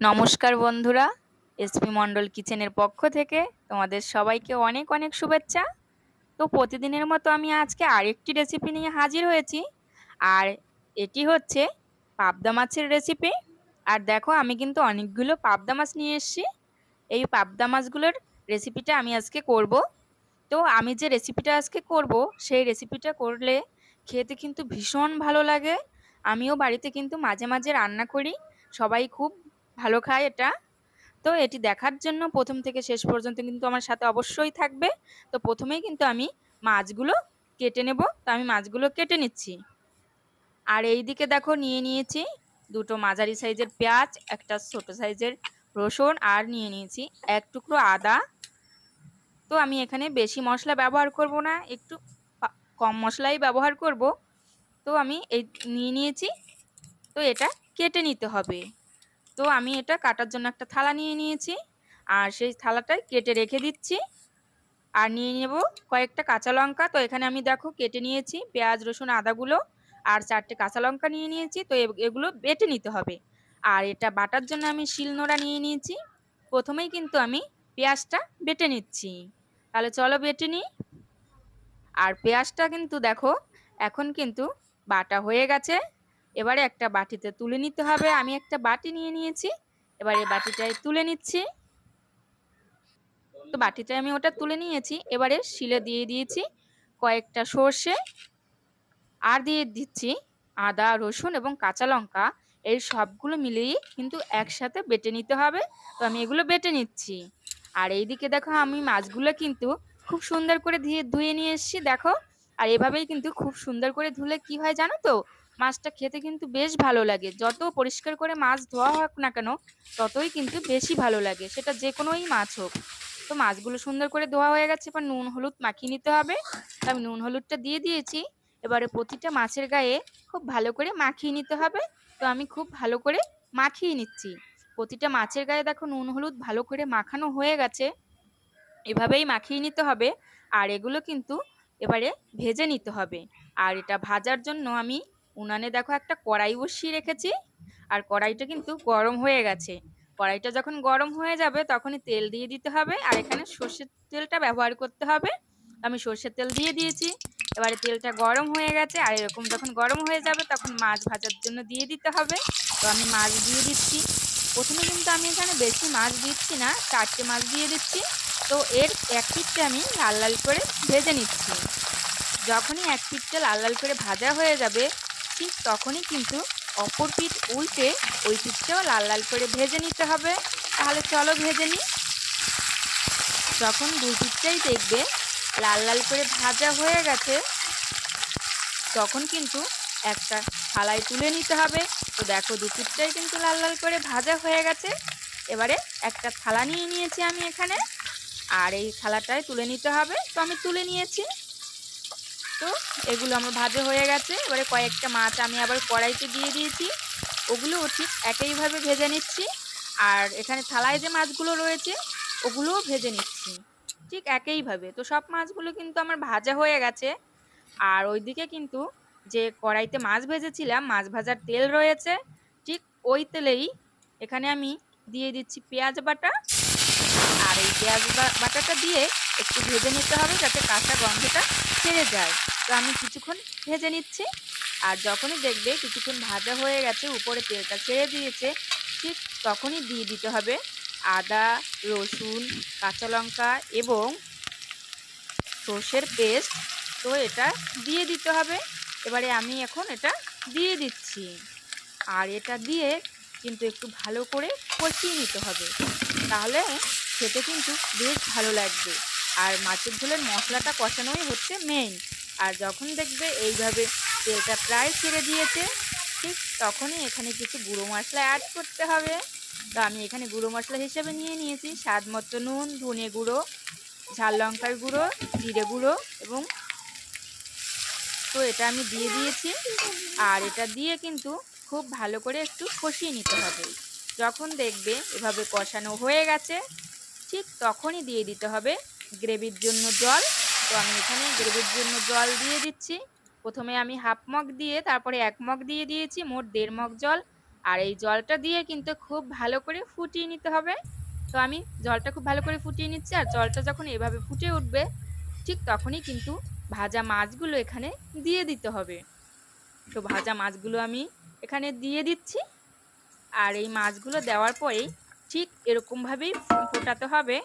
নমস্কার বন্ধুরা এসপি মণ্ডল কিচেনের পক্ষ থেকে তোমাদের সবাইকে অনেক অনেক শুভেচ্ছা। তো প্রতিদিনের মতো আমি আজকে আরেকটি রেসিপি নিয়ে হাজির হয়েছি, আর এটি হচ্ছে পাবদা মাছের রেসিপি আর দেখো, আমি কিন্তু অনেকগুলো পাবদা মাছ নিয়ে এসেছি। এই পাবদা মাছগুলোর রেসিপিটা আমি আজকে করব। তো আমি যে রেসিপিটা আজকে করব, সেই রেসিপিটা করলে খেতে কিন্তু ভীষণ ভালো লাগে। আমিও বাড়িতে কিন্তু মাঝে মাঝে রান্না করি। সবাই খুব ভালো খায় এটা। তো এটি দেখার জন্য প্রথম থেকে শেষ পর্যন্ত কিন্তু আমার সাথে অবশ্যই থাকবে। তো প্রথমেই কিন্তু আমি মাছগুলো কেটে নেব। তো আমি মাছগুলো কেটে নিচ্ছি। আর এই দিকে দেখো নিয়ে নিয়েছি দুটো মাঝারি সাইজের পেঁয়াজ, একটা ছোট সাইজের রসুন আর নিয়ে নিয়েছি এক টুকরো আদা। তো আমি এখানে বেশি মশলা ব্যবহার করব না, একটু কম মশলাই ব্যবহার করব। তো আমি এই নিয়ে নিয়েছি। তো এটা কেটে নিতে হবে। তো আমি এটা কাটার জন্য একটা থালা নিয়ে নিয়েছি। আর সেই থালাটায় কেটে রেখে দিচ্ছি। আর নিয়ে নেব কয়েকটা কাঁচা লঙ্কা। তো এখানে আমি দেখো কেটে নিয়েছি পেঁয়াজ, রসুন, আদাগুলো। আর চারটে কাঁচা লঙ্কা নিয়ে নিয়েছি। তো এগুলো বেটে নিতে হবে। আর এটা বাটার জন্য আমি শিলনোড়া নিয়ে নিয়েছি। প্রথমেই কিন্তু আমি পেঁয়াজটা বেটে নিচ্ছি। তাহলে চলো বেটে নিই। আর পেঁয়াজটা কিন্তু দেখো, এখন কিন্তু বাটা হয়ে গেছে। এবারে একটা বাটিতে তুলে নিতে হবে। আমি একটা বাটি নিয়ে নিয়েছি। এবারে বাটিটায় তুলে নিচ্ছি। তো বাটিটায় আমি ওটা তুলে নিয়েছি। এবারে শিলে দিয়ে দিয়েছি কয়েকটা সর্ষে। আর দিয়ে দিচ্ছি আদা, রসুন এবং কাঁচা লঙ্কা। এই সবগুলো মিলিয়ে কিন্তু একসাথে বেটে নিতে হবে। তো আমি এগুলো বেটে নিচ্ছি। আর এইদিকে দেখো আমি মাছগুলো কিন্তু খুব সুন্দর করে ধুয়ে ধুয়ে নিয়ে এসেছি। দেখো, আর এভাবেই কিন্তু খুব সুন্দর করে ধুলে কি হয় জানো তো? মাছটা খেতে কিন্তু বেশ ভালো লাগে। যত পরিষ্কার করে মাছ ধোয়া হোক না কেন, ততই কিন্তু বেশি ভালো লাগে। সেটা যে কোনোই মাছ হোক। তো মাছগুলো সুন্দর করে ধোয়া হয়ে গেছে, এবার নুন, হলুদ মাখিয়ে নিতে হবে। আমি নুন, হলুদটা দিয়ে দিয়েছি। এবারে প্রতিটা মাছের গায়ে খুব ভালো করে মাখিয়ে নিতে হবে। তো আমি খুব ভালো করে মাখিয়ে নিচ্ছি। প্রতিটা মাছের গায়ে দেখো নুন, হলুদ ভালো করে মাখানো হয়ে গেছে। এভাবেই মাখিয়ে নিতে হবে। আর এগুলো কিন্তু এবারে ভেজে নিতে হবে। আর এটা ভাজার জন্য আমি উনানে দেখো একটা কড়াই বসিয়ে রেখেছি, আর কড়াইটা কিন্তু গরম হয়ে গেছে। কড়াইটা যখন গরম হয়ে যাবে তখনই তেল দিয়ে দিতে হবে, আর এখানে সর্ষের তেলটা ব্যবহার করতে হবে। আমি সর্ষের তেল দিয়ে দিয়েছি, এবারে তেলটা গরম হয়ে গেছে, আর এরকম যখন গরম হয়ে যাবে তখন মাছ ভাজার জন্য দিয়ে দিতে হবে। তো আমি মাছ দিয়ে দিচ্ছি। প্রথমে কিন্তু আমি এখানে বেশি মাছ দিচ্ছি না, চারটে মাছ দিয়ে দিচ্ছি। তো এর এক পিঠটা আমি লাল লাল করে ভেজে নিচ্ছি। যখনই এক পিঠটা লাল লাল করে ভাজা হয়ে যাবে ঠিক তখনই কিন্তু অপর পিঠ উল্টে ওই পিঠটাও লাল লাল করে ভেজে নিতে হবে। তাহলে চলো ভেজে নিই। যখন দুই পিঠটাই দেখবে লাল লাল করে ভাজা হয়ে গেছে, তখন কিন্তু একটা থালায় তুলে নিতে হবে। তো দেখো দু পিঠটাই কিন্তু লাল লাল করে ভাজা হয়ে গেছে। এবারে একটা থালা নিয়ে নিয়েছি আমি এখানে। আর এই থালাটায় তুলে নিতে হবে। তো আমি তুলে নিয়েছি। তো এগুলো আমার ভাজা হয়ে গেছে। এবারে কয়েকটা মাছ আমি আবার কড়াইতে দিয়ে দিয়েছি। ওগুলোও ঠিক একইভাবে ভেজে নিচ্ছি। আর এখানে থালায় যে মাছগুলো রয়েছে, ওগুলোও ভেজে নিচ্ছি। ঠিক একইভাবে। তো সব মাছগুলো কিন্তু আমার ভাজা হয়ে গেছে। আর ওইদিকে কিন্তু যে কড়াইতে মাছ ভেজেছিলাম, মাছ ভাজার তেল রয়েছে। ঠিক ওই তেলেই এখানে আমি দিয়ে দিচ্ছি পেঁয়াজ বাটা আর এই পেঁয়াজ বাটাটা দিয়ে একটু ভেজে নিতে হবে যাতে কাঁচা গন্ধটা ছেড়ে যায়। তো আমি কিছুক্ষণ ভেজে নিচ্ছি। আর যখনই দেখবে কিছুক্ষণ ভাজা হয়ে গেছে, উপরে তেলটা ছেড়ে দিয়েছে, ঠিক তখনই দিয়ে দিতে হবে আদা, রসুন, কাঁচা লঙ্কা এবং সর্ষের পেস্ট। তো এটা দিয়ে দিতে হবে। এবারে আমি এখন এটা দিয়ে দিচ্ছি। আর এটা দিয়ে কিন্তু একটু ভালো করে কষিয়ে নিতে হবে। তাহলে খেতে কিন্তু বেশ ভালো লাগবে। আর মাছের ঝোলের মশলাটা কষানোই হচ্ছে মেইন আর যখন দেখবে এইভাবে তেলটা প্রায় ছেড়ে দিয়েছে, ঠিক তখনই এখানে কিছু গুঁড়ো মশলা অ্যাড করতে হবে। তো আমি এখানে গুঁড়ো মশলা হিসেবে নিয়ে নিয়েছি। স্বাদ মতো নুন, ধনে গুঁড়ো, ঝাল লঙ্কার গুঁড়ো, জিরে গুঁড়ো এবং তো এটা আমি দিয়ে দিয়েছি। আর এটা দিয়ে কিন্তু খুব ভালো করে একটু কষিয়ে নিতে হবে। যখন দেখবে এভাবে কষানো হয়ে গেছে, ঠিক তখনই দিয়ে দিতে হবে গ্রেভির জন্য জল। তো আমি এখানে গ্রেভির জন্য জল দিয়ে দিচ্ছি। প্রথমে আমি হাফ মগ দিয়ে, তারপরে এক মগ দিয়ে দিয়েছি, মোট দেড় মগ জল। আর এই জলটা দিয়ে কিন্তু খুব ভালো করে ফুটিয়ে নিতে হবে। তো আমি জলটা খুব ভালো করে ফুটিয়ে নিচ্ছি, আর জলটা যখন এভাবে ফুটে উঠবে, ঠিক তখনই কিন্তু ভাজা মাছগুলো এখানে দিয়ে দিতে হবে। তো ভাজা মাছগুলো আমি এখানে দিয়ে দিচ্ছি। আর এই মাছগুলো দেওয়ার পরেই ঠিক এরকমভাবেই ফোটাতে হবে।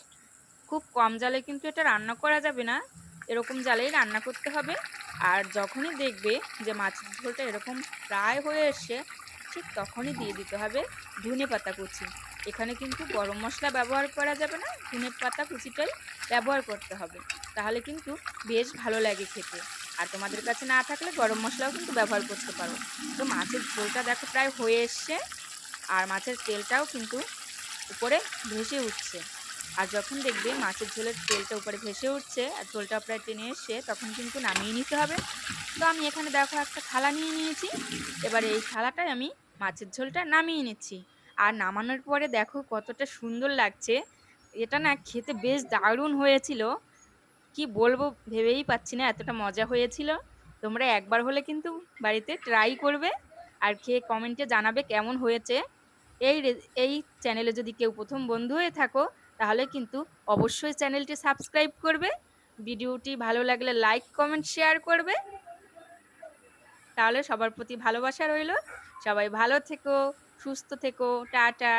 খুব কম জালে কিন্তু এটা রান্না করা যাবে না। এরকম জালেই রান্না করতে হবে। আর যখনই দেখবে যে মাছের ঝোলটা এরকম প্রায় হয়ে এসছে, ঠিক তখনই দিয়ে দিতে হবে ধনে পাতা কুচি। এখানে কিন্তু গরম মশলা ব্যবহার করা যাবে না, ধনে পাতা কুচিটাই ব্যবহার করতে হবে। তাহলে কিন্তু বেশ ভালো লাগে খেতে। আর তোমাদের কাছে না থাকলে গরম মশলাও কিন্তু ব্যবহার করতে পারো। তো মাছের ঝোলটা দেখো প্রায় হয়ে এসছে। আর মাছের তেলটাও কিন্তু উপরে ভেসে উঠছে। আর যখন দেখবে মাছের ঝোলের তেলটা উপরে ভেসে উঠছে, আর ঝোলটা প্রায় টেনে এসছে, তখন কিন্তু নামিয়ে নিতে হবে। তো আমি এখানে দেখো একটা থালা নিয়ে নিয়েছি। এবারে এই থালাটায় আমি মাছের ঝোলটা নামিয়ে নিচ্ছি। আর নামানোর পরে দেখো কতটা সুন্দর লাগছে। এটা না খেতে বেশ দারুণ হয়েছিল। কি বলব ভেবেই পাচ্ছি না, এতটা মজা হয়েছিল। তোমরা একবার হলে কিন্তু বাড়িতে ট্রাই করবে। আর খেয়ে কমেন্টে জানাবে কেমন হয়েছে। এই এই চ্যানেলে যদি কেউ প্রথম বন্ধু হয়ে থাকো, তাহলে কিন্তু অবশ্যই চ্যানেলটি সাবস্ক্রাইব করবে। ভিডিওটি ভালো লাগলে লাইক কমেন্ট শেয়ার করবে। তাহলে সবার প্রতি ভালোবাসা রইল। সবাই ভালো থেকো, সুস্থ থেকো, টাটা।